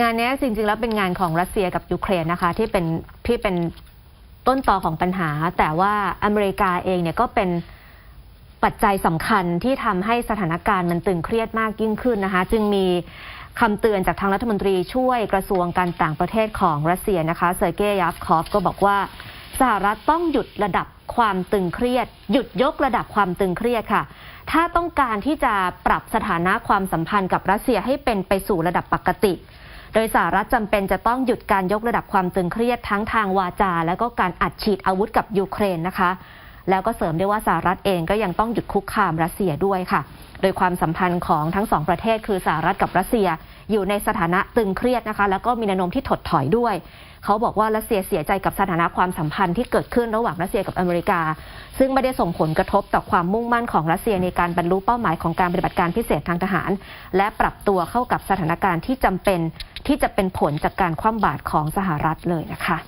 งานนี้จริงๆ แล้วเป็นงานของรัสเซียกับยูเครนนะคะที่เป็นที่เป็นต้นต่อของปัญหา แต่ว่าอเมริกาเองเนี่ยก็เป็นปัจจัยสำคัญที่ทำให้สถานการณ์มันตึงเครียดมากยิ่งขึ้นนะคะ จึงมีคำเตือนจากทางรัฐมนตรีช่วยกระทรวงการต่างประเทศของรัสเซียนะคะเซอร์เกย์ยาฟคอฟก็บอกว่าสหรัฐต้องหยุดระดับความตึงเครียด หยุดยกระดับความตึงเครียดค่ะ ถ้าต้องการที่จะปรับสถานะความสัมพันธ์กับรัสเซียให้เป็นไปสู่ระดับปกติ โดยสหรัฐจำเป็นจะต้องหยุดการยกระดับความตึงเครียดทั้งทางวาจา และก็การอัดฉีดอาวุธกับยูเครนนะคะ แล้วก็เสริมด้วยว่าสหรัฐเองก็ยังต้องหยุดคุกคามรัสเซียด้วยค่ะ โดยความสัมพันธ์ของทั้งสองประเทศคือสหรัฐกับรัสเซีย อยู่ในสถานะตึงเครียดนะคะ แล้วก็มีแนวโน้มที่ถดถอยด้วยเขาบอกว่ารัสเซียเสียใจกับสถานะความสัมพันธ์ที่เกิดขึ้นระหว่างรัสเซียกับอเมริกา ซึ่งไม่ได้ส่งผลกระทบต่อความมุ่งมั่นของรัสเซียในการบรรลุเป้าหมายของการปฏิบัติการพิเศษทางทหาร และปรับตัวเข้ากับสถานการณ์ที่จำเป็น ที่จะเป็นผลจากการคว่ำบาตรของสหรัฐเลยนะคะ